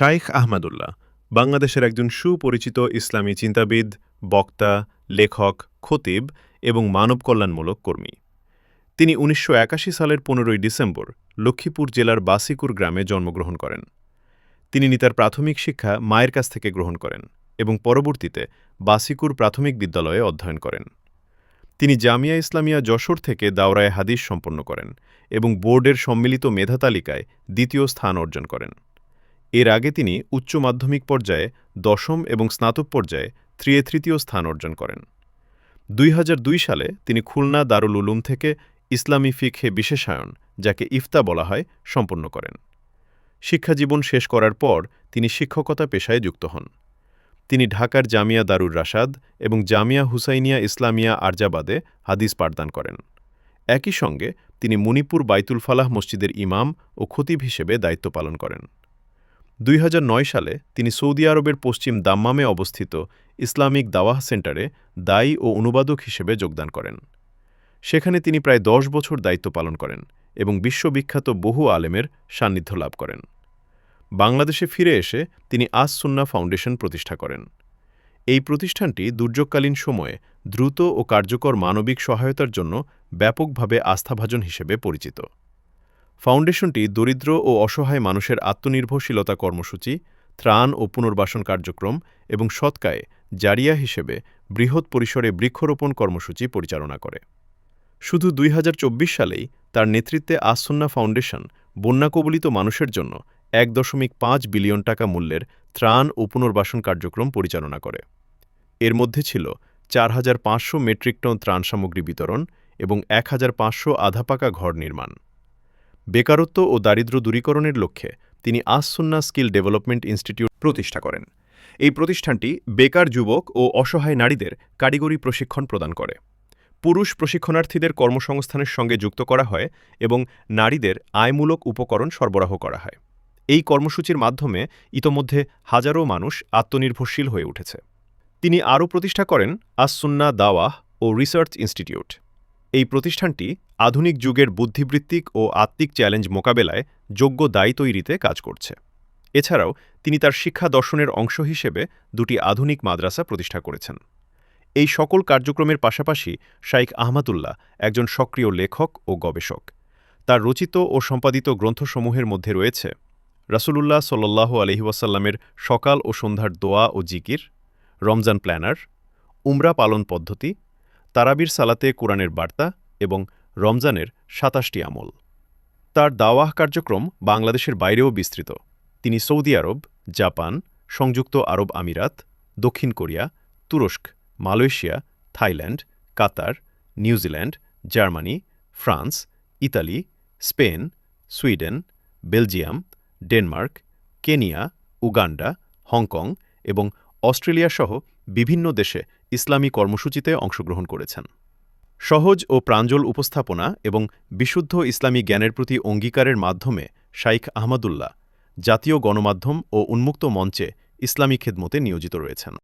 শাইখ আহমদুল্লাহ, বাংলাদেশের একজন সুপরিচিত ইসলামী চিন্তাবিদ, বক্তা, লেখক, খতিব এবং মানব কল্যাণমূলক কর্মী। তিনি উনিশশো একাশি সালের পনেরোই ডিসেম্বর লক্ষ্মীপুর জেলার বাসিকুর গ্রামে জন্মগ্রহণ করেন। তিনি তার প্রাথমিক শিক্ষা মায়ের কাছ থেকে গ্রহণ করেন এবং পরবর্তীতে বাসিকুর প্রাথমিক বিদ্যালয়ে অধ্যয়ন করেন। তিনি জামিয়া ইসলামিয়া যশোর থেকে দাওরায় হাদিস সম্পন্ন করেন এবং বোর্ডের সম্মিলিত মেধা তালিকায় দ্বিতীয় স্থান অর্জন করেন। এর আগে তিনি উচ্চ মাধ্যমিক পর্যায়ে, দশম এবং স্নাতক পর্যায়ে ত্রিয়ে তৃতীয় স্থান অর্জন করেন। দুই হাজার দুই সালে তিনি খুলনা দারুল উলুম থেকে ইসলামী ফিকহে বিশেষায়ন, যাকে ইফতা বলা হয়, সম্পন্ন করেন। শিক্ষাজীবন শেষ করার পর তিনি শিক্ষকতা পেশায় যুক্ত হন। তিনি ঢাকার জামিয়া দারুর রাশাদ এবং জামিয়া হুসাইনিয়া ইসলামিয়া আরজাবাদে হাদিস পাঠদান করেন। একই সঙ্গে তিনি মণিপুর বাইতুল ফালাহ মসজিদের ইমাম ও খতিব হিসেবে দায়িত্ব পালন করেন। দুই হাজার নয় সালে তিনি সৌদি আরবের পশ্চিম দাম্মামে অবস্থিত ইসলামিক দাওয়াহ সেন্টারে দায়ী ও অনুবাদক হিসেবে যোগদান করেন। সেখানে তিনি প্রায় দশ বছর দায়িত্ব পালন করেন এবং বিশ্ববিখ্যাত বহু আলেমের সান্নিধ্য লাভ করেন। বাংলাদেশে ফিরে এসে তিনি আস সুন্না ফাউন্ডেশন প্রতিষ্ঠা করেন। এই প্রতিষ্ঠানটি দুর্যোগকালীন সময়ে দ্রুত ও কার্যকর মানবিক সহায়তার জন্য ব্যাপকভাবে আস্থাভাজন হিসেবে পরিচিত। ফাউন্ডেশনটি দরিদ্র ও অসহায় মানুষের আত্মনির্ভরশীলতা কর্মসূচি, ত্রাণ ও পুনর্বাসন কার্যক্রম এবং সৎকায়ে জারিয়া হিসেবে বৃহৎ পরিসরে বৃক্ষরোপণ কর্মসূচি পরিচালনা করে। শুধু দুই হাজার চব্বিশ সালেই তার নেতৃত্বে আসন্না ফাউন্ডেশন বন্যাকবলিত মানুষের জন্য এক দশমিক পাঁচ বিলিয়ন টাকা মূল্যের ত্রাণ ও পুনর্বাসন কার্যক্রম পরিচালনা করে। এর মধ্যে ছিল চার হাজার পাঁচশো মেট্রিক টন ত্রাণ সামগ্রী বিতরণ এবং এক হাজার পাঁচশো আধাপাকা ঘর নির্মাণ। বেকারত্ব ও দারিদ্র্য দূরীকরণের লক্ষ্যে তিনি আসুন্না স্কিল ডেভেলপমেন্ট ইনস্টিটিউট প্রতিষ্ঠা করেন। এই প্রতিষ্ঠানটি বেকার যুবক ও অসহায় নারীদের কারিগরি প্রশিক্ষণ প্রদান করে। পুরুষ প্রশিক্ষণার্থীদের কর্মসংস্থানের সঙ্গে যুক্ত করা হয় এবং নারীদের আয়মূলক উপকরণ সরবরাহ করা হয়। এই কর্মসূচির মাধ্যমে ইতোমধ্যে হাজারো মানুষ আত্মনির্ভরশীল হয়ে উঠেছে। তিনি আরও প্রতিষ্ঠা করেন আসুন্না দাওয়াহ ও রিসার্চ ইনস্টিটিউট। এই প্রতিষ্ঠানটি আধুনিক যুগের বুদ্ধিবৃত্তিক ও আত্মিক চ্যালেঞ্জ মোকাবেলায় যোগ্য দায়ী তৈরিতে কাজ করছে। এছাড়াও তিনি তার শিক্ষা দর্শনের অংশ হিসেবে দুটি আধুনিক মাদ্রাসা প্রতিষ্ঠা করেছেন। এই সকল কার্যক্রমের পাশাপাশি শাইখ আহমাদুল্লাহ একজন সক্রিয় লেখক ও গবেষক। তার রচিত ও সম্পাদিত গ্রন্থসমূহের মধ্যে রয়েছে রাসূলুল্লাহ সাল্লাল্লাহু আলহি ওয়াসাল্লামের সকাল ও সন্ধ্যার দোয়া ও জিকির, রমজান প্ল্যানার, উমরা পালন পদ্ধতি তারাবির সালাতে কোরআনের বার্তা এবং রমজানের সাতাশটি আমল। তার দাওয়াহ কার্যক্রম বাংলাদেশের বাইরেও বিস্তৃত। তিনি সৌদি আরব, জাপান, সংযুক্ত আরব আমিরাত, দক্ষিণ কোরিয়া, তুরস্ক, Malaysia, Thailand, Qatar, New Zealand, Germany, France, Italy, Spain, Sweden, Belgium, Denmark, Kenya, Uganda, Hong Kong এবং অস্ট্রেলিয়া সহ বিভিন্ন দেশে ইসলামী কর্মসূচিতে অংশগ্রহণ করেছেন। সহজ ও প্রাঞ্জল উপস্থাপনা এবং বিশুদ্ধ ইসলামী জ্ঞানের প্রতি অঙ্গীকারের মাধ্যমে শাইখ আহমদুল্লাহ জাতীয় গণমাধ্যম ও উন্মুক্ত মঞ্চে ইসলামী খেদমতে নিয়োজিত রয়েছেন।